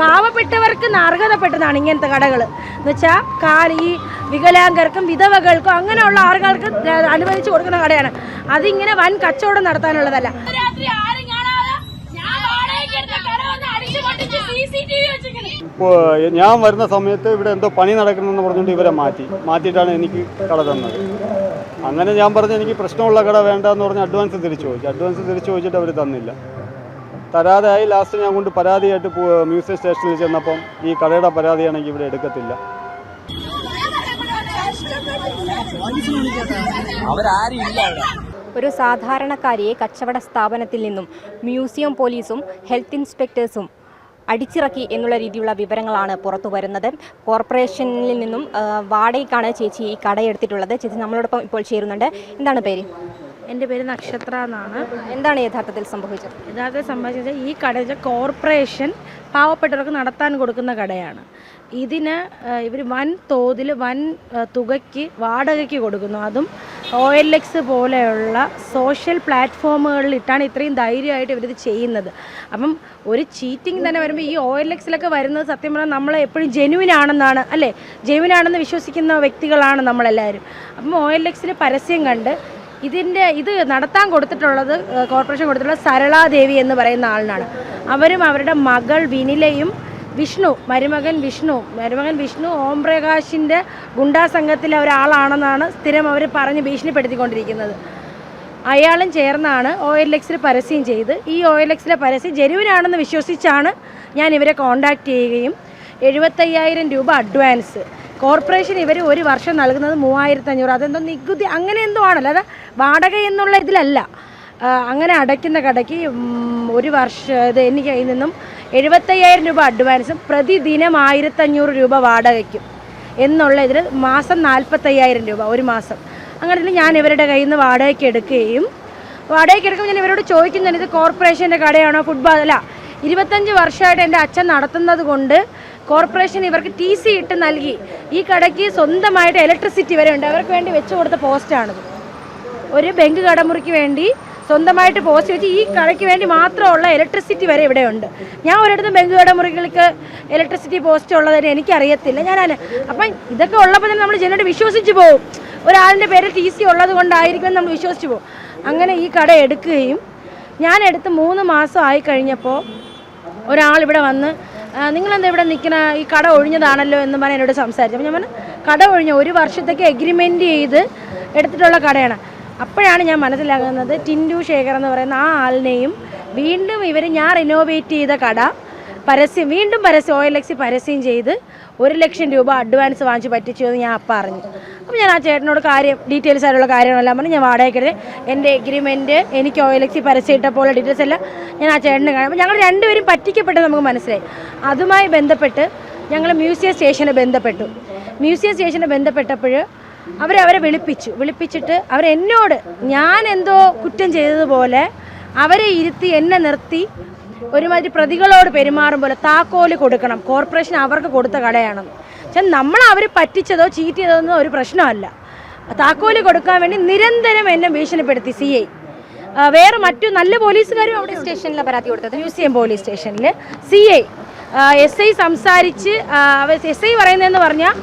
പാവപ്പെട്ടവർക്ക് അർഹതപ്പെട്ടതാണ് ഇങ്ങനത്തെ കടകൾ എന്ന് വെച്ചാൽ കാൽ ഈ വികലാംഗർക്കും വിധവകൾക്കും അങ്ങനെയുള്ള ആളുകൾക്ക് അനുവദിച്ചു കൊടുക്കുന്ന കടയാണ്. അതിങ്ങനെ വൻ കച്ചവടം നടത്താനുള്ളതല്ല. ഇപ്പോൾ ഞാൻ വരുന്ന സമയത്ത് ഇവിടെ എന്തോ പണി നടക്കണമെന്ന് പറഞ്ഞുകൊണ്ട് ഇവരെ മാറ്റി. മാറ്റിയിട്ടാണ് എനിക്ക് കട തന്നത്. അങ്ങനെ ഞാൻ പറഞ്ഞു എനിക്ക് പ്രശ്നമുള്ള കട വേണ്ട എന്ന് പറഞ്ഞ് അഡ്വാൻസ് തിരിച്ചു ചോദിച്ചു. അഡ്വാൻസ് തിരിച്ചു ചോദിച്ചിട്ട് അവർ തന്നില്ല. തരാതെ ആയി ലാസ്റ്റ് ഞാൻ കൊണ്ട് പരാതിയായിട്ട് മ്യൂസിയം സ്റ്റേഷനിൽ ചെന്നപ്പം ഈ കടയുടെ പരാതിയാണെങ്കിൽ ഇവിടെ എടുക്കത്തില്ല. ഒരു സാധാരണക്കാരിയെ കച്ചവട സ്ഥാപനത്തിൽ നിന്നും മ്യൂസിയം പോലീസും ഹെൽത്ത് ഇൻസ്പെക്ടേഴ്സും അടിച്ചിറക്കി എന്നുള്ള രീതിയിലുള്ള വിവരങ്ങളാണ് പുറത്തു വരുന്നത്. കോർപ്പറേഷനിൽ നിന്നും വാടകയ്ക്കാണ് ചേച്ചി ഈ കടയെടുത്തിട്ടുള്ളത് ചേച്ചി നമ്മളോടൊപ്പം ഇപ്പോൾ ചേരുന്നുണ്ട്. എന്താണ് പേര്? എന്റെ പേര് നക്ഷത്ര എന്നാണ്. എന്താണ് യഥാർത്ഥത്തിൽ സംഭവിച്ചത്? യഥാർത്ഥത്തിൽ സംഭവിച്ചത് ഈ കട കോർപ്പറേഷൻ പാവപ്പെട്ടവർക്ക് നടത്താൻ കൊടുക്കുന്ന കടയാണ്. ഇതിന് ഇവർ വൻ തോതിൽ വൻ തുകയ്ക്ക് വാടകയ്ക്ക് കൊടുക്കുന്നു. അതും ഒ എൽ എക്സ് പോലെയുള്ള സോഷ്യൽ പ്ലാറ്റ്ഫോമുകളിൽ ഇട്ടാണ് ഇത്രയും ധൈര്യമായിട്ട് ഇവരിത് ചെയ്യുന്നത്. അപ്പം ഒരു ചീറ്റിംഗ് തന്നെ വരുമ്പോൾ ഈ ഒ എൽ എക്സിലൊക്കെ വരുന്നത് സത്യം പറഞ്ഞാൽ നമ്മൾ എപ്പോഴും ജെനുവിൻ ആണെന്നാണ് അല്ലേ? ജെനുവിൻ ആണെന്ന് വിശ്വസിക്കുന്ന വ്യക്തികളാണ് നമ്മളെല്ലാവരും. അപ്പം ഒ എൽ എക്സിൽ പരസ്യം കണ്ട് ഇതിന്റെ ഇത് നടത്താൻ കൊടുത്തിട്ടുള്ളത് കോർപ്പറേഷൻ കൊടുത്തിട്ടുള്ളത് സരളാദേവി എന്ന് പറയുന്ന ആളിനാണ്. അവരും അവരുടെ മകൾ വിനിലയും വിഷ്ണു മരുമകൻ വിഷ്ണു മരുമകൻ വിഷ്ണു ഓം പ്രകാശിന്റെ ഗുണ്ടാ സംഘത്തിലെ ഒരാളാണെന്നാണ് സ്ഥിരം അവർ പറഞ്ഞ് ഭീഷണിപ്പെടുത്തിക്കൊണ്ടിരിക്കുന്നത്. അയാളും ചേർന്നാണ് ഒ എൽ എക്സിൽ പരസ്യം ചെയ്ത്. ഈ ഒ എൽ എക്സിലെ പരസ്യം ജെനുവിനാണെന്ന് വിശ്വസിച്ചാണ് ഞാൻ ഇവരെ കോണ്ടാക്ട് ചെയ്യുകയും എഴുപത്തയ്യായിരം രൂപ അഡ്വാൻസ് കോർപ്പറേഷൻ ഇവർ ഒരു വർഷം നൽകുന്നത് മൂവായിരത്തി അഞ്ഞൂറ് അതെന്തോ നികുതി അങ്ങനെ എന്തോ ആണല്ലോ. അത് വാടക എന്നുള്ള ഇതിലല്ല. അങ്ങനെ അടയ്ക്കുന്ന കടയ്ക്ക് ഒരു വർഷം ഇത് എനിക്ക് കയ്യിൽ നിന്നും എഴുപത്തയ്യായിരം രൂപ അഡ്വാൻസും പ്രതിദിനം ആയിരത്തഞ്ഞൂറ് രൂപ വാടകയ്ക്കും എന്നുള്ള ഇതിൽ മാസം നാൽപ്പത്തയ്യായിരം രൂപ ഒരു മാസം. അങ്ങനെ ഞാൻ ഇവരുടെ കയ്യിൽ നിന്ന് വാടകയ്ക്ക് എടുക്കുകയും വാടകയ്ക്ക് എടുക്കുമ്പോൾ ഞാൻ ഇവരോട് ചോദിക്കുന്നുണ്ട് ഇത് കോർപ്പറേഷന്റെ കടയാണോ? ഫുട്ബോൾ അല്ല ഇരുപത്തഞ്ച് വർഷമായിട്ട് എന്റെ അച്ഛൻ നടത്തുന്നത് കൊണ്ട് കോർപ്പറേഷൻ ഇവർക്ക് ടി സി ഇട്ട് നൽകി. ഈ കടയ്ക്ക് സ്വന്തമായിട്ട് ഇലക്ട്രിസിറ്റി വരെ ഉണ്ട്. അവർക്ക് വേണ്ടി വെച്ചു കൊടുത്ത പോസ്റ്റാണിത് ഒരു ബെങ്ക് കടമുറിക്ക് വേണ്ടി സ്വന്തമായിട്ട് പോസ്റ്റ് വെച്ച് ഈ കടയ്ക്ക് വേണ്ടി മാത്രമുള്ള ഇലക്ട്രിസിറ്റി വരെ ഇവിടെ ഉണ്ട്. ഞാൻ ഒരിടത്തും ബെങ്ക് കടമുറികൾക്ക് ഇലക്ട്രിസിറ്റി പോസ്റ്റ് ഉള്ളതിന് എനിക്കറിയത്തില്ല. ഞാൻ അപ്പം ഇതൊക്കെ ഉള്ളപ്പോൾ തന്നെ നമ്മൾ ജനോട് വിശ്വസിച്ച് പോകും ഒരാളിന്റെ പേരിൽ ടി സി ഉള്ളത് കൊണ്ടായിരിക്കും നമ്മൾ വിശ്വസിച്ച് പോകും അങ്ങനെ ഈ കട എടുക്കുകയും ഞാൻ എടുത്ത് മൂന്ന് മാസം ആയി കഴിഞ്ഞപ്പോൾ ഒരാളിവിടെ വന്ന് "ആ, നിങ്ങളെന്താ ഇവിടെ നിൽക്കുന്ന ഈ കട ഒഴിഞ്ഞതാണല്ലോ എന്ന് പറഞ്ഞ് എന്നോട് സംസാരിച്ചു. അപ്പോൾ ഞാൻ പറഞ്ഞു കട ഒഴിഞ്ഞ. ഒരു വർഷത്തേക്ക് എഗ്രിമെന്റ് ചെയ്ത് എടുത്തിട്ടുള്ള കടയാണ്. അപ്പോഴാണ് ഞാൻ മനസ്സിലാകുന്നത് ടിൻഡു ശേഖർ എന്ന് പറയുന്ന ആ ആളിനെയും വീണ്ടും ഇവർ ഞാൻ റിനോവേറ്റ് ചെയ്ത കട പരസ്യം വീണ്ടും പരസ്യം ഓയിൽ എക്സി പരസ്യം ചെയ്ത് ഒരു ലക്ഷം രൂപ അഡ്വാൻസ് വാങ്ങിച്ച് പറ്റിച്ചു എന്ന് ഞാൻ അപ്പം അറിഞ്ഞു. അപ്പം ഞാൻ ആ ചേട്ടനോട് കാര്യം ഡീറ്റെയിൽസ് ആയിട്ടുള്ള കാര്യങ്ങളെല്ലാം പറഞ്ഞ് ഞാൻ വാടകയ്ക്കെടുത്ത് എന്റെ എഗ്രിമെന്റ് എനിക്ക് ഓയിൽ എക്സി പരസ്യം പോലെ ഡീറ്റെയിൽസ് എല്ലാം ഞാൻ ആ ചേട്ടന് കാണും ഞങ്ങൾ രണ്ടുപേരും പറ്റിക്കപ്പെട്ടത് നമുക്ക് മനസ്സിലായി. അതുമായി ബന്ധപ്പെട്ട് ഞങ്ങൾ മ്യൂസിയം സ്റ്റേഷനെ ബന്ധപ്പെട്ടു. മ്യൂസിയം സ്റ്റേഷനെ ബന്ധപ്പെട്ടപ്പോൾ അവർ അവരെ വിളിപ്പിച്ചു. വിളിപ്പിച്ചിട്ട് അവരെന്നോട് ഞാൻ എന്തോ കുറ്റം ചെയ്തതുപോലെ അവരെ ഇരുത്തി എന്നെ നിർത്തി ഒരുമാതിരി പ്രതികളോട് പെരുമാറും പോലെ താക്കോൽ കൊടുക്കണം. കോർപ്പറേഷൻ അവർക്ക് കൊടുത്ത കടയാണെന്ന് പക്ഷെ നമ്മൾ അവർ പറ്റിച്ചതോ ചീറ്റ് ചെയ്തതെന്നോ ഒരു പ്രശ്നമല്ല. താക്കോൽ കൊടുക്കാൻ വേണ്ടി നിരന്തരം എന്നെ ഭീഷണിപ്പെടുത്തി സി ഐ. വേറെ മറ്റു നല്ല പോലീസുകാരും അവിടെ. സ്റ്റേഷനിലെ പരാതി കൊടുത്തത്. മ്യൂസിയം പോലീസ് സ്റ്റേഷനിൽ സി ഐ എസ് ഐ സംസാരിച്ച് എസ് ഐ പറയുന്നതെന്ന് പറഞ്ഞാൽ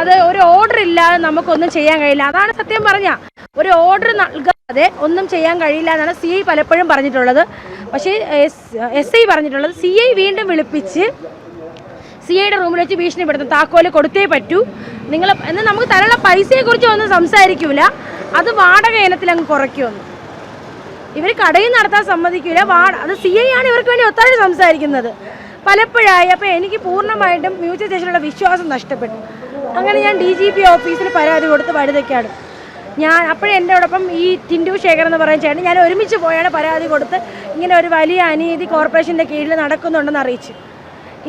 അത് ഒരു ഓർഡർ ഇല്ലാതെ നമുക്കൊന്നും ചെയ്യാൻ കഴിയില്ല. അതാണ് സത്യം പറഞ്ഞ. ഒരു ഓർഡർ നൽകാതെ ഒന്നും ചെയ്യാൻ കഴിയില്ല എന്നാണ് സി ഐ പലപ്പോഴും പറഞ്ഞിട്ടുള്ളത്. പക്ഷേ എസ് ഐ പറഞ്ഞിട്ടുള്ളത് സി ഐ വീണ്ടും വിളിപ്പിച്ച് സി ഐയുടെ റൂമിൽ വെച്ച് ഭീഷണിപ്പെടുത്തും. താക്കോൽ കൊടുത്തേ പറ്റൂ. നിങ്ങൾ എന്നാൽ നമുക്ക് തരാനുള്ള പൈസയെക്കുറിച്ച് ഒന്നും സംസാരിക്കൂല. അത് വാടക ഇനത്തിൽ അങ്ങ് കുറയ്ക്കുമെന്ന് ഇവർ കടയിൽ നടത്താൻ സമ്മതിക്കില്ല വാട അത് സി ഐ ആണ് ഇവർക്ക് വേണ്ടി ഒത്താഴ്ച സംസാരിക്കുന്നത്. പലപ്പോഴായി അപ്പോൾ എനിക്ക് പൂർണമായിട്ടും മ്യൂച്വൽ സ്റ്റേഷനിലുള്ള വിശ്വാസം നഷ്ടപ്പെട്ടു. അങ്ങനെ ഞാൻ ഡി ജി പി ഓഫീസിൽ പരാതി കൊടുത്ത് വഴുതയ്ക്കാണ് ഞാൻ അപ്പോഴേ എന്റെ ഓടൊപ്പം ഈ ടിൻഡു ശേഖർ എന്ന് പറയുന്ന ചേട്ടൻ ഞാൻ ഒരുമിച്ച് പോയാണ് പരാതി കൊടുത്ത് ഇങ്ങനെ ഒരു വലിയ അനീതി കോർപ്പറേഷന്റെ കീഴിൽ നടക്കുന്നുണ്ടെന്ന് അറിയിച്ചു.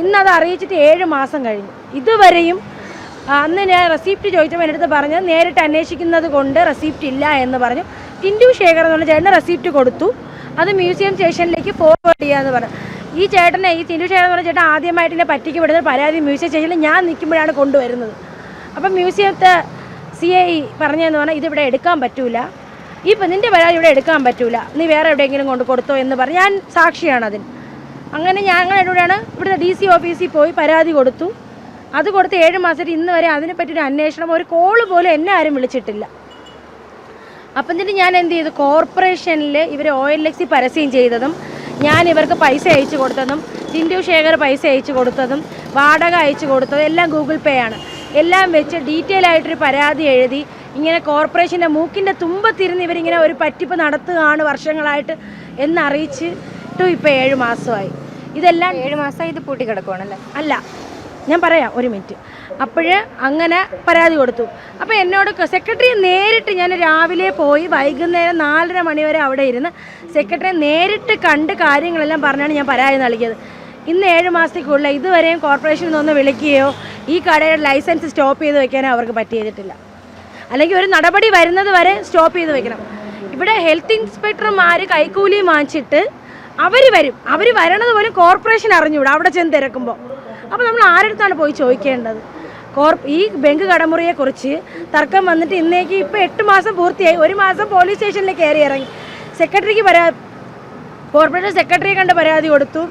ഇന്നത് അറിയിച്ചിട്ട് ഏഴ് മാസം കഴിഞ്ഞു. ഇതുവരെയും അന്ന് ഞാൻ റെസിപ്റ്റ് ചോദിച്ചപ്പോൾ എന്റെ അടുത്ത് പറഞ്ഞത് നേരിട്ട് അന്വേഷിക്കുന്നത് കൊണ്ട് റെസിപ്റ്റ് ഇല്ല എന്ന് പറഞ്ഞു. ടിൻഡു ശേഖർ എന്ന് പറഞ്ഞ ചേട്ടന് റെസിപ്റ്റ് കൊടുത്തു. അത് മ്യൂസിയം സ്റ്റേഷനിലേക്ക് ഫോർവേഡ് ചെയ്യാമെന്ന് പറഞ്ഞു. ഈ ചേട്ടനെ ഈ ടിൻഡു ശേഖർ എന്ന് പറഞ്ഞ ചേട്ടൻ ആദ്യമായിട്ട് എന്നെ പറ്റിക്കപ്പെടുന്ന പരാതി മ്യൂസിയം സ്റ്റേഷനിൽ ഞാൻ നിൽക്കുമ്പോഴാണ് കൊണ്ടുവരുന്നത്. അപ്പം മ്യൂസിയത്തെ സി ഐ പറഞ്ഞതെന്ന് പറഞ്ഞാൽ ഇതിവിടെ എടുക്കാൻ പറ്റൂല. ഈ നിന്റെ പരാതി ഇവിടെ എടുക്കാൻ പറ്റൂല. നീ വേറെ എവിടെയെങ്കിലും കൊണ്ട് കൊടുത്തോ എന്ന് പറഞ്ഞ് ഞാൻ സാക്ഷിയാണ് അതിന്. അങ്ങനെ ഞങ്ങൾ എന്നോടാണ് ഇവിടുത്തെ ഡി സി ഓഫീസിൽ പോയി പരാതി കൊടുത്തു. അത് കൊടുത്ത് ഏഴ് മാസത്തിൽ ഇന്ന് വരെ അതിനെപ്പറ്റി ഒരു അന്വേഷണം ഒരു കോൾ പോലും എന്നെ ആരും വിളിച്ചിട്ടില്ല. അപ്പം എന്നിട്ട് ഞാൻ എന്ത് ചെയ്തു? കോർപ്പറേഷനിൽ ഇവർ ഒ എൽ എക്സി പരസ്യം ചെയ്തതും ഞാൻ ഇവർക്ക് പൈസ അയച്ചു കൊടുത്തതും ടിൻഡു ശേഖർ പൈസ അയച്ചു കൊടുത്തതും വാടക അയച്ചു കൊടുത്തതും എല്ലാം ഗൂഗിൾ പേ ആണ്. എല്ലാം വെച്ച് ഡീറ്റെയിൽ ആയിട്ടൊരു പരാതി എഴുതി. ഇങ്ങനെ കോർപ്പറേഷന്റെ മൂക്കിന്റെ തുമ്പത്തിരുന്ന് ഇവരിങ്ങനെ ഒരു പറ്റിപ്പ് നടത്തുകയാണ് വർഷങ്ങളായിട്ട് എന്നറിയിച്ചിട്ടും ഇപ്പോൾ ഏഴ് മാസമായി. ഇതെല്ലാം ഏഴ് മാസമായി ഇത് പൂട്ടിക്കിടക്കുവാണല്ലേ? അല്ല ഞാൻ പറയാം ഒരു മിനിറ്റ്. അപ്പോഴ് അങ്ങനെ പരാതി കൊടുത്തു. അപ്പോൾ എന്നോട് സെക്രട്ടറി നേരിട്ട് ഞാൻ രാവിലെ പോയി വൈകുന്നേരം നാലര മണിവരെ അവിടെ ഇരുന്ന് സെക്രട്ടറി നേരിട്ട് കണ്ട് കാര്യങ്ങളെല്ലാം പറഞ്ഞാണ് ഞാൻ പരാതി നൽകിയത്. ഇന്ന് ഏഴ് മാസത്തേക്കുള്ള ഇതുവരെയും കോർപ്പറേഷനിൽ നിന്ന് വിളിക്കുകയോ ഈ കടയുടെ ലൈസൻസ് സ്റ്റോപ്പ് ചെയ്ത് വെക്കാനോ അവർക്ക് പറ്റിയതിട്ടില്ല അല്ലെങ്കിൽ ഒരു നടപടി വരുന്നത് വരെ സ്റ്റോപ്പ് ചെയ്ത് വെക്കണം. ഇവിടെ ഹെൽത്ത് ഇൻസ്പെക്ടർമാർ കൈക്കൂലി വാങ്ങിച്ചിട്ട് അവർ വരും. അവർ വരണത് പോലും കോർപ്പറേഷൻ അറിഞ്ഞുവിടും അവിടെ ചെന്ന് തിരക്കുമ്പോൾ അപ്പോൾ നമ്മൾ ആരടുത്താണ് പോയി ചോദിക്കേണ്ടത്? കോർ ഈ ബെങ്ക് കടമുറിയെക്കുറിച്ച് തർക്കം വന്നിട്ട് ഇന്നേക്ക് ഇപ്പോൾ എട്ട് മാസം പൂർത്തിയായി. ഒരു മാസം പോലീസ് സ്റ്റേഷനിൽ കയറി ഇറങ്ങി. സെക്രട്ടറിക്ക് പരാ കോർപ്പറേഷൻ സെക്രട്ടറിയെ കണ്ട് പരാതി കൊടുത്തു.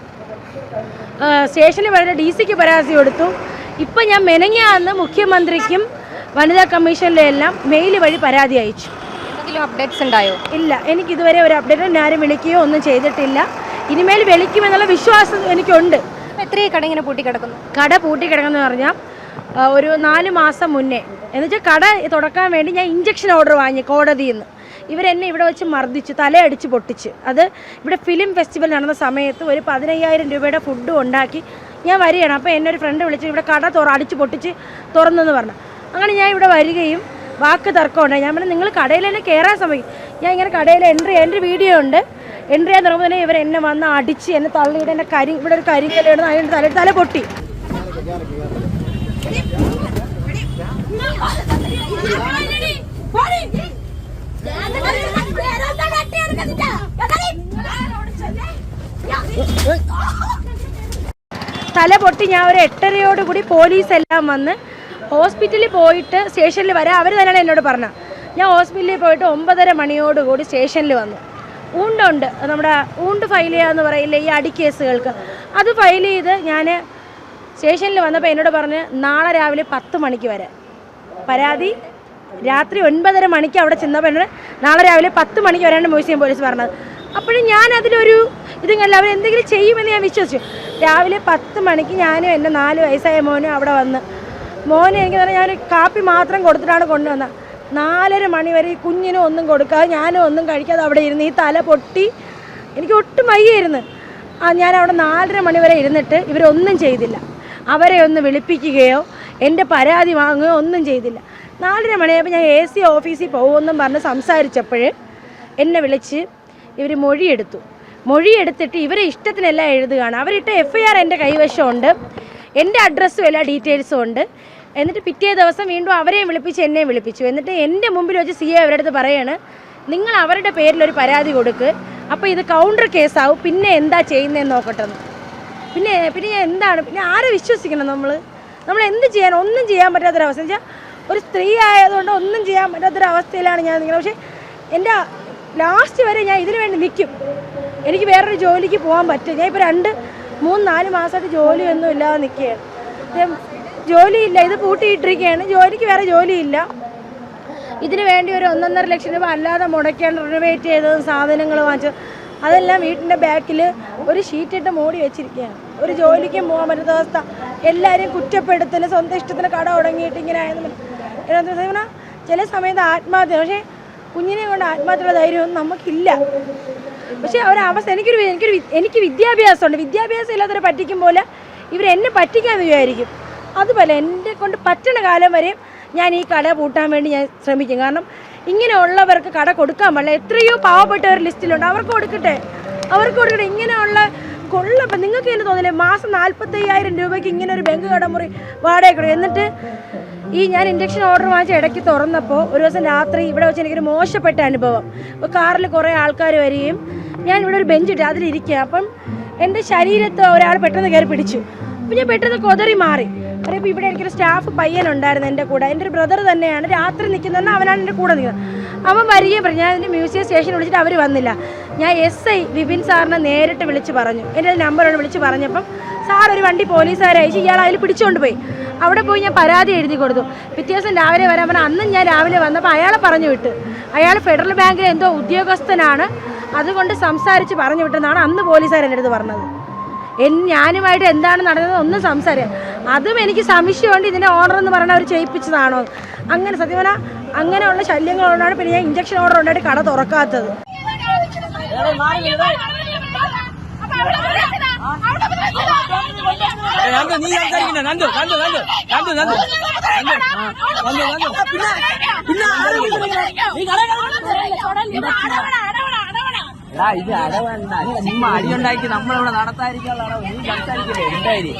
സ്റ്റേഷനിൽ വരുന്ന ഡി സിക്ക് പരാതി കൊടുത്തു. ഇപ്പം ഞാൻ മെനങ്ങാന്ന് മുഖ്യമന്ത്രിക്കും വനിതാ കമ്മീഷനിലെ എല്ലാം മെയിൽ വഴി പരാതി അയച്ചു. എന്തെങ്കിലും അപ്ഡേറ്റ്സ് ഉണ്ടായോ? ഇല്ല എനിക്ക് ഇതുവരെ ഒരു അപ്ഡേറ്റ് ആരും വിളിക്കുകയോ ഒന്നും ചെയ്തിട്ടില്ല. ഇനിമേൽ വിളിക്കുമെന്നുള്ള വിശ്വാസം എനിക്കുണ്ട്. എത്രയും കട ഇങ്ങനെ പൂട്ടിക്കിടക്കുന്നു? കട പൂട്ടിക്കിടക്കുന്ന പറഞ്ഞാൽ ഒരു നാല് മാസം മുന്നേ. എന്നുവെച്ചാൽ കട തുറക്കാൻ വേണ്ടി ഞാൻ ഇഞ്ചക്ഷൻ ഓർഡർ വാങ്ങി കോടതിയിൽ നിന്ന്. ഇവരെന്നെ ഇവിടെ വെച്ച് മർദ്ദിച്ചു തലയടിച്ച് പൊട്ടിച്ച്. അത് ഇവിടെ ഫിലിം ഫെസ്റ്റിവൽ നടന്ന സമയത്ത് ഒരു പതിനയ്യായിരം രൂപയുടെ ഫുഡ് ഉണ്ടാക്കി ഞാൻ വരികയാണ്. അപ്പോൾ എന്നെ ഒരു ഫ്രണ്ട് വിളിച്ച് ഇവിടെ കട തുറ അടിച്ച് പൊട്ടിച്ച് തുറന്നെന്ന് പറഞ്ഞു. അങ്ങനെ ഞാൻ ഇവിടെ വരികയും വാക്ക് തർക്കമുണ്ടായി ഞാൻ പറഞ്ഞു നിങ്ങൾ കടയിൽ തന്നെ കയറാൻ സമയം ഞാൻ ഇങ്ങനെ കടയിൽ എൻട്രി എന്റെ വീഡിയോ ഉണ്ട്. എൻട്രി ചെയ്യാൻ തുടങ്ങുമ്പോൾ തന്നെ ഇവർ എന്നെ വന്ന് അടിച്ച് എന്നെ തള്ളിയിട്ട് എന്നെ കരി ഇവിടെ ഒരു കരിങ്കല്ലാണ് അതിന്റെ തല തല പൊട്ടി. തല പൊട്ടി ഞാൻ ഒരു എട്ടരയോട് കൂടി പോലീസ് എല്ലാം വന്ന് ഹോസ്പിറ്റലിൽ പോയിട്ട് സ്റ്റേഷനിൽ വരാം. അവർ തന്നെയാണ് എന്നോട് പറഞ്ഞത്. ഞാൻ ഹോസ്പിറ്റലിൽ പോയിട്ട് ഒമ്പതര മണിയോടുകൂടി സ്റ്റേഷനിൽ വന്നു. ഊണ്ടുണ്ട്. നമ്മുടെ ഊണ്ട് ഫയൽ ചെയ്യാന്ന് പറയില്ലേ ഈ അടി കേസുകൾക്ക്. അത് ഫയൽ ചെയ്ത് ഞാൻ സ്റ്റേഷനിൽ വന്നപ്പോൾ എന്നോട് പറഞ്ഞ് നാളെ രാവിലെ പത്ത് മണിക്ക് വരെ. പരാതി? രാത്രി ഒൻപതര മണിക്ക് അവിടെ ചെന്നപ്പോൾ എന്നോട് നാളെ രാവിലെ പത്ത് മണിക്ക് വരെയാണ് മ്യൂസിയം പോലീസ് പറഞ്ഞത്. അപ്പോഴും ഞാൻ അതിലൊരു ഇതിങ്ങല്ല അവർ എന്തെങ്കിലും ചെയ്യുമെന്ന് ഞാൻ വിശ്വസിച്ചു. രാവിലെ പത്ത് മണിക്ക് ഞാനും എന്റെ നാല് വയസ്സായ മോനും അവിടെ വന്ന്. മോനെ എനിക്ക് തന്നെ ഞാൻ കാപ്പി മാത്രം കൊടുത്തിട്ടാണ് കൊണ്ടുവന്നത്. നാലര മണി വരെ ഈ കുഞ്ഞിനും ഒന്നും കൊടുക്കാതെ ഞാനും ഒന്നും കഴിക്കാതെ അവിടെ ഇരുന്ന് ഈ തല പൊട്ടി എനിക്ക് ഒട്ടും വയ്യായിരുന്നു. ആ ഞാൻ അവിടെ നാലര മണി വരെ ഇരുന്നിട്ട് ഇവരൊന്നും ചെയ്തില്ല. അവരെ ഒന്ന് വിളിപ്പിക്കുകയോ എന്റെ പരാതി വാങ്ങുകയോ ഒന്നും ചെയ്തില്ല. നാലര മണിയായപ്പോൾ ഞാൻ എ സി ഓഫീസിൽ പോകുമെന്നും പറഞ്ഞ് സംസാരിച്ചപ്പോൾ എന്നെ വിളിച്ച് ഇവർ മൊഴിയെടുത്തു. മൊഴിയെടുത്തിട്ട് ഇവരെ ഇഷ്ടത്തിനെല്ലാം എഴുതുകയാണ്. അവരിട്ട എഫ് ഐ ആർ എന്റെ കൈവശമുണ്ട്. എന്റെ അഡ്രസ്സും എല്ലാ ഡീറ്റെയിൽസും ഉണ്ട്. എന്നിട്ട് പിറ്റേ ദിവസം വീണ്ടും അവരെയും വിളിപ്പിച്ച് എന്നെയും വിളിപ്പിച്ചു. എന്നിട്ട് എന്റെ മുമ്പിൽ വെച്ച് സി എ അവരുടെ അടുത്ത് പറയാണ് നിങ്ങൾ അവരുടെ പേരിൽ ഒരു പരാതി കൊടുക്ക്. അപ്പോൾ ഇത് കൗണ്ടർ കേസാവും പിന്നെ എന്താ ചെയ്യുന്നതെന്ന് നോക്കട്ടെ പിന്നെ പിന്നെ ഞാൻ എന്താണ്? പിന്നെ ആരെ വിശ്വസിക്കണം നമ്മൾ നമ്മൾ എന്ത് ചെയ്യാൻ ഒന്നും ചെയ്യാൻ പറ്റാത്തൊരവസ്ഥ. എന്ന് വെച്ചാൽ ഒരു സ്ത്രീ ആയതുകൊണ്ട് ഒന്നും ചെയ്യാൻ പറ്റാത്തൊരവസ്ഥയിലാണ് ഞാൻ നിൽക്കുന്നത്. പക്ഷേ എന്റെ ലാസ്റ്റ് വരെ ഞാൻ ഇതിനു വേണ്ടി നിൽക്കും. എനിക്ക് വേറൊരു ജോലിക്ക് പോകാൻ പറ്റും. ഞാൻ ഇപ്പോൾ രണ്ട് മൂന്ന് നാല് മാസമായിട്ട് ജോലിയൊന്നും ഇല്ലാതെ നിൽക്കുകയാണ്. ജോലിയില്ല. ഇത് പൂട്ടിയിട്ടിരിക്കുകയാണ്. ജോലിക്ക് വേറെ ജോലിയില്ല. ഇതിനു വേണ്ടി ഒരു ഒന്നൊന്നര ലക്ഷം രൂപ അല്ലാതെ മുടക്കിയാണ് റിനോവേറ്റ് ചെയ്തതും സാധനങ്ങൾ വാങ്ങിച്ചത്. അതെല്ലാം വീട്ടിന്റെ ബാക്കിൽ ഒരു ഷീറ്റിട്ട് മൂടി വെച്ചിരിക്കുകയാണ്. ഒരു ജോലിക്കും പോകാൻ പറ്റാത്ത അവസ്ഥ. എല്ലാവരെയും കുറ്റപ്പെടുത്തൽ സ്വന്തം ഇഷ്ടത്തിന് കട തുടങ്ങിയിട്ട് ഇങ്ങനെ ആയെന്ന് ചില സമയത്ത് ആത്മഹത്യ. പക്ഷേ കുഞ്ഞിനെ കൊണ്ട് ആത്മഹത്യയുള്ള ധൈര്യമൊന്നും നമുക്കില്ല. പക്ഷേ ഒരവസ്ഥ എനിക്കൊരു എനിക്കൊരു എനിക്ക് വിദ്യാഭ്യാസമുണ്ട്. വിദ്യാഭ്യാസം ഇല്ലാത്തവരെ പറ്റിക്കും പോലെ ഇവർ എന്നെ വിചാരിക്കും. അതുപോലെ എന്റെ കൊണ്ട് പറ്റണ കാലം വരെയും ഞാൻ ഈ കട പൂട്ടാൻ വേണ്ടി ഞാൻ ശ്രമിക്കും. കാരണം ഇങ്ങനെയുള്ളവർക്ക് കട കൊടുക്കാൻ പാടില്ല. എത്രയോ പാവപ്പെട്ടവർ ലിസ്റ്റിലുണ്ട്. അവർക്ക് കൊടുക്കട്ടെ. അവർക്ക് കൊടുക്കട്ടെ. ഇങ്ങനെയുള്ള കൊള്ളപ്പം നിങ്ങൾക്ക് എന്ന് തോന്നില്ലേ മാസം നാൽപ്പത്തയ്യായിരം രൂപയ്ക്ക് ഇങ്ങനെ ഒരു ബാങ്ക് കടമുറി വാടക കൊടുക്കും? എന്നിട്ട് ഈ ഞാൻ ഇൻഡക്ഷൻ ഓർഡർ വാങ്ങിച്ച ഇടയ്ക്ക് തുറന്നപ്പോൾ ഒരു ദിവസം രാത്രി ഇവിടെ വെച്ച് എനിക്കൊരു മോശപ്പെട്ട അനുഭവം. ഇപ്പോൾ കാറിൽ കുറേ ആൾക്കാർ വരികയും ഞാൻ ഇവിടെ ഒരു ബെഞ്ച് ഇട്ട് അതിലിരിക്കുക അപ്പം എന്റെ ശരീരത്ത് ഒരാൾ പെട്ടെന്ന് കയറി പിടിച്ചു. അപ്പം ഞാൻ പെട്ടെന്ന് കൊതറി മാറി. പറയുമ്പോൾ ഇവിടെ എനിക്കൊരു സ്റ്റാഫ് പയ്യനുണ്ടായിരുന്നു എന്റെ കൂടെ. എന്റെ ഒരു ബ്രദർ തന്നെയാണ്. രാത്രി നിൽക്കുന്ന അവനാണ് എന്റെ കൂടെ നിൽക്കുന്നത്. അവൻ വരികയും പറഞ്ഞു. ഞാൻ എന്റെ മ്യൂസിയം സ്റ്റേഷൻ വിളിച്ചിട്ട് അവർ വന്നില്ല. ഞാൻ എസ് ഐ വിപിൻ സാറിനെ നേരിട്ട് വിളിച്ച് പറഞ്ഞു. എന്റെ നമ്പറോട് വിളിച്ച് പറഞ്ഞപ്പം സാർ ഒരു വണ്ടി പോലീസുകാരെ അയച്ച് ഇയാൾ അതിൽ പിടിച്ചുകൊണ്ട് പോയി. അവിടെ പോയി ഞാൻ പരാതി എഴുതി കൊടുത്തു. പിറ്റേ രാവിലെ വരാൻ പറഞ്ഞാൽ അന്നും ഞാൻ രാവിലെ വന്നപ്പോൾ അയാളെ പറഞ്ഞു വിട്ട്. അയാൾ ഫെഡറൽ ബാങ്കിലെ എന്തോ ഉദ്യോഗസ്ഥനാണ്. അതുകൊണ്ട് സംസാരിച്ച് പറഞ്ഞു വിട്ടെന്നാണ് അന്ന് പോലീസുകാർ എന്റെ അടുത്ത് പറഞ്ഞത്. എൻ ഞാനുമായിട്ട് എന്താണ് നടന്നത് ഒന്നും സംസാരിക്കാം അതും എനിക്ക് സംശയമുണ്ട്. ഇതിന്റെ ഓർഡർ എന്ന് പറഞ്ഞാൽ അവർ ചെയ്യിപ്പിച്ചതാണോ? അങ്ങനെ സത്യം പറഞ്ഞാൽ അങ്ങനെയുള്ള ശല്യങ്ങളുകൊണ്ടാണ് പിന്നെ ഞാൻ ഇഞ്ചക്ഷൻ ഓർഡർ ഉണ്ടായിട്ട് കട തുറക്കാത്തത്. ഇത് അടവണ്ട അടിയുണ്ടാക്കി നമ്മളിവിടെ നടത്താതിരിക്കാനുള്ള അടവ്. നീ സംസാരിക്കില്ലേ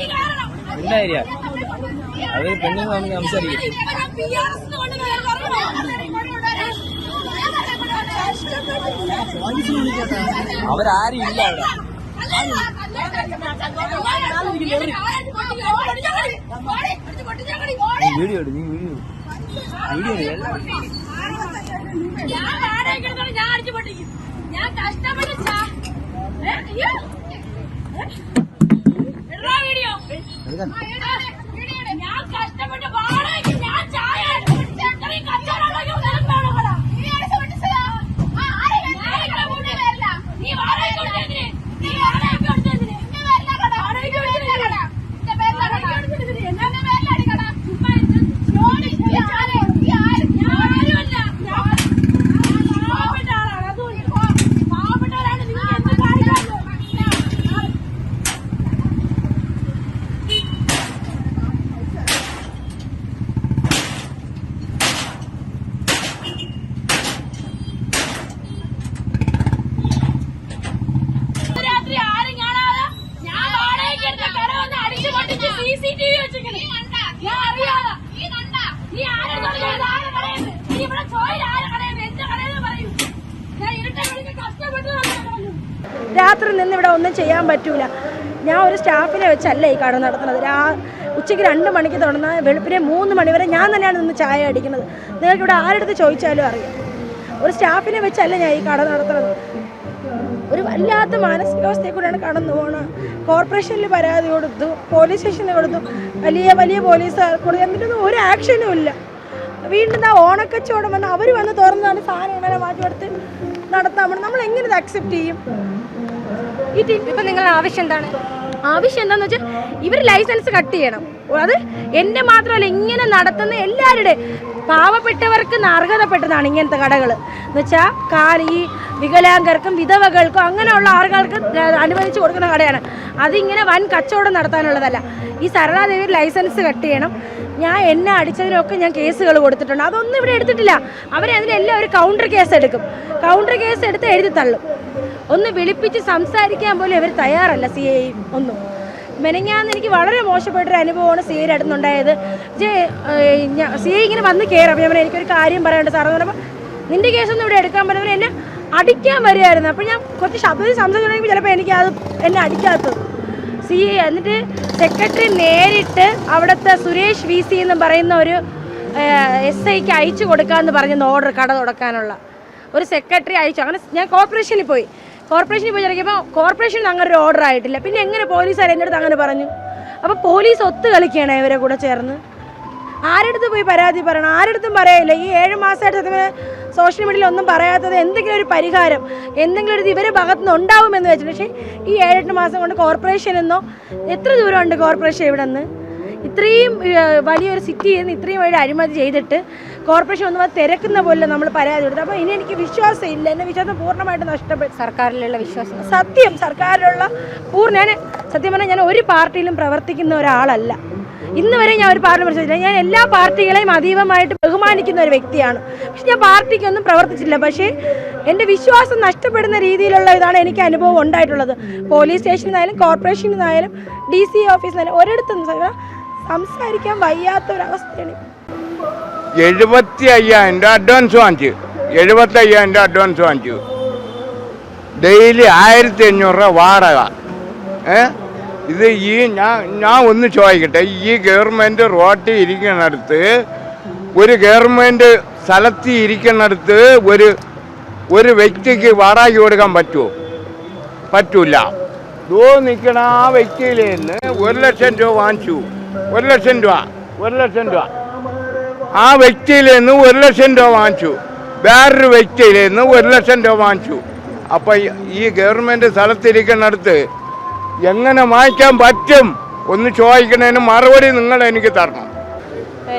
ഉണ്ടായിരി ഉണ്ടായിരിയ അത് പെണ്ണുങ്ങൾ നമുക്ക് സംസാരിക്കും. അവരാരും ഇല്ല അവിടെ. വീഡിയോ എടു നീ വീഡിയോ വീഡിയോ ഞാൻ കഷ്ടപ്പെട്ട് ചാ- ഏ? അയ്യോ. ഏ? ഇടറാ വീഡിയോ. ആ, ഇടാ. വീഡിയോ ഇട്. ഞാൻ കഷ്ടപ്പെട്ട് വാടകയ്ക്ക് ഞാൻ ചായ കുടിച്ച് ഇത്രയും കച്ചവടം ഉണ്ടാക്കി നിനക്ക് വേണോ കട? ഞാൻ ഇവിടെ കൂട്ടി വരില്ല. നീ വാടകയ്ക്ക് കൊടുത്തതിന്. നീ വാടകയ്ക്ക് കൊടുത്തതിന്. വാടകയ്ക്ക് കൊടുത്തതിന്. വാടകയ്ക്ക് കൊടുത്തതിന്. എന്നാ ചുമ്മാ ഇരുന്ന് ജോലി ചെയ്യാതെ. ഞാൻ ആരുമല്ല. ഞാൻ പാവപ്പെട്ട ആളാണ്. അതുകൊണ്ട് പാവപ്പെട്ടവരാണ് നിങ്ങൾക്ക് എന്ത് കാണിക്കാമല്ലോ രാത്രി ആരും കാണാതെ ഞാൻ വാടകയ്ക്ക് എടുത്ത കട വന്ന് അടിച്ചു പൊട്ടിച്ച് സി സി ടി വി വെച്ചിരിക്കണേ ഞാൻ അറിയാതെ നീ ആരും തുടങ്ങിയത് ആരെ കടയെന്ന് നീ ഇവിടെ ചോയിൽ ആരെ കടയെന്ന് എന്റെ കടയെന്ന് പറയൂ ഞാൻ ഇരുട്ടെ വിളിച്ച് കഷ്ടപ്പെട്ട് നടന്നു രാത്രി നിന്ന് ഇവിടെ ഒന്നും ചെയ്യാൻ പറ്റൂല. ഞാൻ ഒരു സ്റ്റാഫിനെ വെച്ചല്ല ഈ കട നടത്തുന്നത്. രാ ഉച്ചയ്ക്ക് രണ്ട് മണിക്ക് തുടർന്ന് വെളുപ്പിനെ മൂന്ന് മണി വരെ ഞാൻ തന്നെയാണ് നിന്ന് ചായ അടിക്കുന്നത്. നിങ്ങൾക്ക് ഇവിടെ അടുത്ത് ചോദിച്ചാലും അറിയാം. ഒരു സ്റ്റാഫിനെ വെച്ചല്ല ഞാൻ ഈ കട നടത്തുന്നത്. ഒരു വല്ലാത്ത മാനസികാവസ്ഥയെ കൂടെയാണ് കടന്നു പോകുന്നത് കോർപ്പറേഷനിൽ പരാതി കൊടുത്തു പോലീസ് സ്റ്റേഷനിൽ കൊടുത്തു. വലിയ വലിയ പോലീസ് കൊടുത്തു എന്നിട്ടൊന്നും ഒരു ആക്ഷനും ഇല്ല. വീണ്ടും ആ ഓണക്കച്ചവടം വന്ന് അവർ വന്ന് തുറന്നാണ് സാധനം ഇങ്ങനെ മാറ്റി കൊടുത്ത് നടത്താൻ നമ്മൾ എങ്ങനെ ഇത് അക്സെപ്റ്റ് ചെയ്യും? ആവശ്യം എന്താണ്? ആവശ്യം എന്താന്ന് വെച്ചാൽ ഇവർ ലൈസൻസ് കട്ട് ചെയ്യണം. അത് എന്റെ മാത്രമല്ല ഇങ്ങനെ നടത്തുന്ന എല്ലാവരുടെയും പാവപ്പെട്ടവർക്ക് അർഹതപ്പെട്ടതാണ് ഇങ്ങനത്തെ കടകൾ എന്ന് വെച്ചാൽ കാൽ ഈ വികലാംഗർക്കും വിധവകൾക്കും അങ്ങനെയുള്ള ആളുകൾക്ക് അനുവദിച്ചു കൊടുക്കുന്ന കടയാണ്. അതിങ്ങനെ വൻ കച്ചവടം നടത്താനുള്ളതല്ല. ഈ സരളാദേവി ലൈസൻസ് കട്ട് ചെയ്യണം. ഞാൻ എന്നെ അടിച്ചതിനൊക്കെ ഞാൻ കേസുകൾ കൊടുത്തിട്ടുണ്ട്. അതൊന്നും ഇവിടെ എടുത്തിട്ടില്ല. അവരെ അതിനെല്ലാം ഒരു കൗണ്ടർ കേസ് എടുക്കും. കൗണ്ടർ കേസ് എടുത്ത് എഴുതി തള്ളും. ഒന്ന് വിളിപ്പിച്ച് സംസാരിക്കാൻ പോലും ഇവർ തയ്യാറല്ല സി ഐ ഒന്നും. മെനങ്ങാന്ന് എനിക്ക് വളരെ മോശപ്പെട്ടൊരു അനുഭവമാണ് സി ഐയുടെ അടുത്തുണ്ടായത് സി ഐ ഇങ്ങനെ വന്ന് കയറാം ഞാൻ എനിക്കൊരു കാര്യം പറയാനുണ്ട് സാറെന്ന് പറഞ്ഞപ്പോൾ നിന്റെ കേസൊന്നും ഇവിടെ എടുക്കാൻ പറ്റുന്നവർ എന്നെ അടിക്കാൻ വരുമായിരുന്നു അപ്പോൾ ഞാൻ കുറച്ച് ശബ്ദത്തിൽ സംസാരിച്ചുണ്ടെങ്കിൽ ചിലപ്പോൾ എനിക്ക് എന്നെ അടിക്കാത്തത്. സി ഐ എന്നിട്ട് സെക്രട്ടറി നേരിട്ട് അവിടുത്തെ സുരേഷ് വി സി എന്ന് പറയുന്ന ഒരു എസ് ഐക്ക് അയച്ചു കൊടുക്കാമെന്ന് പറഞ്ഞ ഓർഡർ കട തുടക്കാനുള്ള. ഒരു സെക്രട്ടറി അയച്ചു. അങ്ങനെ ഞാൻ കോർപ്പറേഷനിൽ പോയി. കോർപ്പറേഷനിൽ പോയി ഇറങ്ങിയപ്പോൾ കോർപ്പറേഷനിൽ അങ്ങനെ ഒരു ഓർഡർ ആയിട്ടില്ല. പിന്നെ എങ്ങനെ പോലീസുകാർ എന്റെ അടുത്ത് അങ്ങനെ പറഞ്ഞു? അപ്പോൾ പോലീസ് ഒത്ത് കളിക്കുകയാണ് ഇവരെ കൂടെ ചേർന്ന്. ആരെടുത്ത് പോയി പരാതി പറയണം? ആരെടുത്തും പറയില്ല ഈ ഏഴ് മാസമായിട്ട് സത്യം സോഷ്യൽ മീഡിയയിൽ ഒന്നും പറയാത്തത് എന്തെങ്കിലും ഒരു പരിഹാരം എന്തെങ്കിലും ഒരു ഇവരെ ഭാഗത്തു നിന്ന് ഉണ്ടാവുമെന്ന് വെച്ചിട്ട് പക്ഷേ ഈ ഏഴെട്ട് മാസം കൊണ്ട് കോർപ്പറേഷൻ എന്നോ എത്ര ദൂരമുണ്ട് കോർപ്പറേഷൻ ഇവിടെ നിന്ന്? ഇത്രയും വലിയൊരു സിറ്റിയിൽ നിന്ന് ഇത്രയും വലിയ അഴിമതി ചെയ്തിട്ട് കോർപ്പറേഷൻ ഒന്നും അത് തിരക്കുന്ന പോലെ നമ്മൾ പരാതി കൊടുത്തു. അപ്പോൾ ഇനി എനിക്ക് വിശ്വാസം ഇല്ല. എന്റെ വിശ്വാസം പൂർണമായിട്ട് നഷ്ടപ്പെട്ടു. സർക്കാരിലുള്ള വിശ്വാസം. സത്യം സർക്കാരിലുള്ള പൂർണ ഞാൻ സത്യം പറഞ്ഞാൽ ഞാൻ ഒരു പാർട്ടിയിലും പ്രവർത്തിക്കുന്ന ഒരാളല്ല. ഇന്ന് വരെ ഞാൻ ഒരു പാർട്ടി പ്രവർത്തിച്ചില്ല ഞാൻ എല്ലാ പാർട്ടികളെയും അതീവമായിട്ട് ബഹുമാനിക്കുന്ന ഒരു വ്യക്തിയാണ്. പക്ഷെ ഞാൻ പാർട്ടിക്കൊന്നും പ്രവർത്തിച്ചില്ല പക്ഷേ എന്റെ വിശ്വാസം നഷ്ടപ്പെടുന്ന രീതിയിലുള്ള ഇതാണ് എനിക്ക് അനുഭവം ഉണ്ടായിട്ടുള്ളത്. പോലീസ് സ്റ്റേഷനിൽ നിന്നായാലും കോർപ്പറേഷനിൽ നിന്നായാലും ഡി സി ഓഫീസിൽ നിന്നായാലും ഒരിടത്തും സംസാരിക്കാൻ വയ്യാത്ത ഒരവസ്ഥയാണ് എഴുപത്തി അയ്യായിരം രൂപ അഡ്വാൻസ് വാങ്ങിച്ചു. എഴുപത്തി അയ്യായിരം രൂപ അഡ്വാൻസ് വാങ്ങിച്ചു. ഡെയിലി ആയിരത്തി അഞ്ഞൂറ് രൂപ വാടക. ഏ? ഇത് ഈ ഞാൻ ഞാൻ ഒന്ന് ചോദിക്കട്ടെ. ഈ ഗവൺമെന്റ് റോട്ടിൽ ഇരിക്കുന്നിടത്ത് ഒരു ഗവൺമെന്റ് സ്ഥലത്ത് ഇരിക്കുന്നിടത്ത് ഒരു ഒരു വ്യക്തിക്ക് വാടക കൊടുക്കാൻ പറ്റുമോ പറ്റൂല. ദോ നിൽക്കണ ആ വ്യക്തിയിൽ നിന്ന് ഒരു ലക്ഷം രൂപ വാങ്ങിച്ചു. ഒരു ലക്ഷം രൂപ ഒരു ലക്ഷം രൂപ. ആ വ്യക്തിയിൽ നിന്ന് ഒരു ലക്ഷം രൂപ വാങ്ങിച്ചു. വേറൊരു വ്യക്തിയിൽ നിന്ന് ഒരു ലക്ഷം രൂപ വാങ്ങിച്ചു. അപ്പം ഈ ഗവൺമെന്റ് സ്ഥലത്തിരിക്കുന്നിടത്ത് എങ്ങനെ വാങ്ങിക്കാൻ പറ്റും ഒന്ന് ചോദിക്കുന്നതിന് മറുപടി നിങ്ങൾ എനിക്ക് തരണം.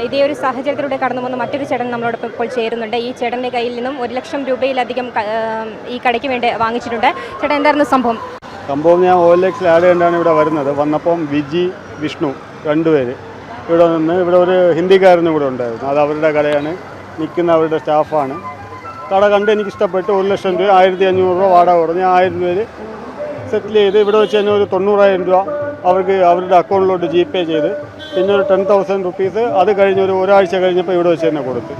ഇതേ ഒരു സാഹചര്യത്തിലൂടെ കടന്നു പോകുന്ന മറ്റൊരു ചേട്ടൻ നമ്മളോടൊപ്പം ഇപ്പോൾ ചേരുന്നുണ്ട്. ഈ ചേട്ടന്റെ കയ്യിൽ നിന്നും ഒരു ലക്ഷം രൂപയിലധികം ഈ കടയ്ക്ക് വേണ്ടി വാങ്ങിച്ചിട്ടുണ്ട്. ചേട്ടൻ എന്തായിരുന്നു സംഭവം? സംഭവം ഞാൻ ഓയിൽ എക്സിൽ ആഡ് ചെയ്യേണ്ടാണ് ഇവിടെ വരുന്നത്. വന്നപ്പം വിജി വിഷ്ണു രണ്ടുപേര്. ഇവിടെ നിന്ന് ഇവിടെ ഒരു ഹിന്ദിക്കാരനും കൂടെ ഉണ്ടായിരുന്നു. അത് അവരുടെ കടയാണ്. നിൽക്കുന്ന അവരുടെ സ്റ്റാഫാണ്. കട കണ്ട് എനിക്ക് ഇഷ്ടപ്പെട്ട് ഒരു ലക്ഷം രൂപ ആയിരത്തി അഞ്ഞൂറ് രൂപ വാടക കുറഞ്ഞ് ആയിരം രൂപയിൽ സെറ്റിൽ ചെയ്ത് ഇവിടെ വെച്ച് തന്നെ ഒരു തൊണ്ണൂറായിരം രൂപ അവർക്ക് അവരുടെ അക്കൗണ്ടിലോട്ട് ജി പേ ചെയ്ത്. പിന്നെ ഒരു ടെൻ തൗസൻഡ് റുപ്പീസ് അത് കഴിഞ്ഞ് ഒരു ഒരാഴ്ച കഴിഞ്ഞപ്പോൾ ഇവിടെ വെച്ച് തന്നെ കൊടുത്ത്.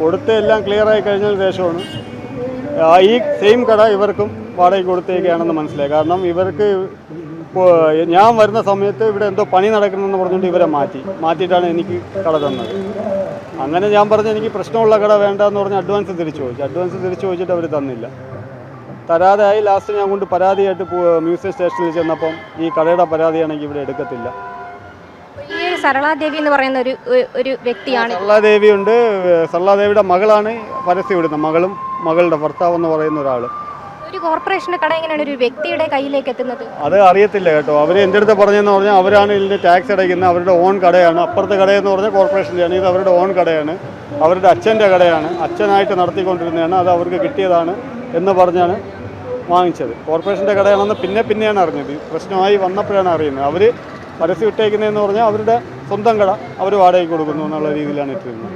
കൊടുത്ത് എല്ലാം ക്ലിയറായി കഴിഞ്ഞതിന് ശേഷമാണ് ഈ സെയിം കട ഇവർക്കും വാടകയ്ക്ക് കൊടുത്തേക്കാണെന്ന് മനസ്സിലായി. കാരണം ഇവർക്ക് ഞാൻ വരുന്ന സമയത്ത് ഇവിടെ എന്തോ പണി നടക്കുന്നെന്ന് പറഞ്ഞുകൊണ്ട് ഇവരെ മാറ്റി. മാറ്റിയിട്ടാണ് എനിക്ക് കട തന്നത്. അങ്ങനെ ഞാൻ പറഞ്ഞു എനിക്ക് പ്രശ്നമുള്ള കട വേണ്ട എന്ന് പറഞ്ഞ് അഡ്വാൻസ് തിരിച്ചു ചോദിച്ചു. അഡ്വാൻസ് തിരിച്ചു ചോദിച്ചിട്ട് അവർ തന്നില്ല. തരാതായി ലാസ്റ്റ് ഞാൻ കൊണ്ട് പരാതിയായിട്ട് മ്യൂസിയം സ്റ്റേഷനിൽ ചെന്നപ്പം ഈ കടയുടെ പരാതിയാണെങ്കിൽ ഇവിടെ എടുക്കത്തില്ല. ഈ ഒരു സരളാദേവി എന്ന് പറയുന്ന ഒരു ഒരു- വ്യക്തിയാണ്. സരളാദേവിയുണ്ട് സരളാദേവിയുടെ മകളാണ് പരസ്യം ഇടുന്നത് മകളും മകളുടെ ഭർത്താവ് എന്ന് പറയുന്ന ഒരാൾ ഒരു കോർപ്പറേഷന്റെ കട എങ്ങനെയാണ് ഒരു വ്യക്തിയുടെ എത്തുന്നത്? അത് അറിയത്തില്ല കേട്ടോ. അവർ എന്റെ അടുത്ത് പറഞ്ഞതെന്ന് പറഞ്ഞാൽ അവരാണ് ഇതിന്റെ ടാക്സ് അടയ്ക്കുന്നത്. അവരുടെ ഓൺ കടയാണ്. അപ്പുറത്തെ കടയെന്ന് പറഞ്ഞാൽ കോർപ്പറേഷന്റെയാണ് ഇത് അവരുടെ ഓൺ കടയാണ്. അവരുടെ അച്ഛന്റെ കടയാണ്. അച്ഛനായിട്ട് നടത്തിക്കൊണ്ടിരുന്നതാണ്. അത് അവർക്ക് കിട്ടിയതാണ് എന്ന് പറഞ്ഞാണ് വാങ്ങിച്ചത്. കോർപ്പറേഷന്റെ കടയാണെന്ന് പിന്നെ പിന്നെയാണ് അറിഞ്ഞത്. പ്രശ്നമായി വന്നപ്പോഴാണ് അറിയുന്നത്. അവർ പരസ്യം ഇട്ടേക്കുന്നതെന്ന് പറഞ്ഞാൽ അവരുടെ സ്വന്തം കട അവർ വാടകയ്ക്ക് കൊടുക്കുന്നു എന്നുള്ള രീതിയിലാണ് ഇട്ടിരുന്നത്.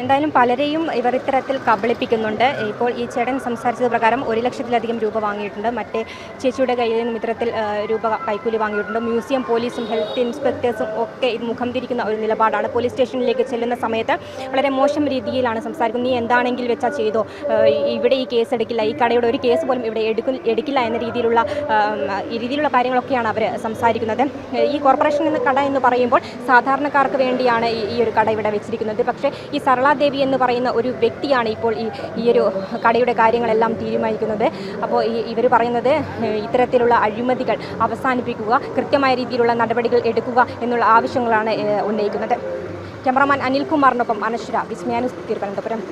എന്തായാലും പലരെയും ഇവർ ഇത്തരത്തിൽ കബളിപ്പിക്കുന്നുണ്ട്. ഇപ്പോൾ ഈ ചേട്ടൻ സംസാരിച്ചത് പ്രകാരം ഒരു ലക്ഷത്തിലധികം രൂപ വാങ്ങിയിട്ടുണ്ട്. മറ്റേ ചേച്ചിയുടെ കയ്യിൽ നിന്നും ഇത്തരത്തിൽ രൂപ കൈക്കൂലി വാങ്ങിയിട്ടുണ്ട്. മ്യൂസിയം പോലീസും ഹെൽത്ത് ഇൻസ്പെക്ടേഴ്സും ഒക്കെ മുഖം തിരിക്കുന്ന ഒരു നിലപാടാണ്. പോലീസ് സ്റ്റേഷനിലേക്ക് ചെല്ലുന്ന സമയത്ത് വളരെ മോശം രീതിയിലാണ് സംസാരിക്കുന്നത്. നീ എന്താണെങ്കിൽ വെച്ചാൽ ചെയ്തോ? ഇവിടെ ഈ കേസ് എടുക്കില്ല. ഈ കടയുടെ ഒരു കേസ് പോലും ഇവിടെ എടുക്കു എടുക്കില്ല എന്ന രീതിയിലുള്ള രീതിയിലുള്ള കാര്യങ്ങളൊക്കെയാണ് അവർ സംസാരിക്കുന്നത്. ഈ കോർപ്പറേഷൻ കട എന്ന് പറയുമ്പോൾ സാധാരണക്കാർക്ക് വേണ്ടിയാണ് ഈ ഒരു കട ഇവിടെ വെച്ചിരിക്കുന്നത്. പക്ഷേ ഈ സരളാദേവി എന്ന് പറയുന്ന ഒരു വ്യക്തിയാണ് ഇപ്പോൾ ഈ ഈ ഒരു കടയുടെ കാര്യങ്ങളെല്ലാം തീരുമാനിക്കുന്നത്. അപ്പോൾ ഇവർ പറയുന്നത് ഇത്തരത്തിലുള്ള അഴിമതികൾ അവസാനിപ്പിക്കുക കൃത്യമായ രീതിയിലുള്ള നടപടികൾ എടുക്കുക എന്നുള്ള ആവശ്യങ്ങളാണ് ഉന്നയിക്കുന്നത്. ക്യാമറാമാൻ അനിൽകുമാറിനൊപ്പം അനശ്വര വിസ്മയാനുസ് തിരുവനന്തപുരം.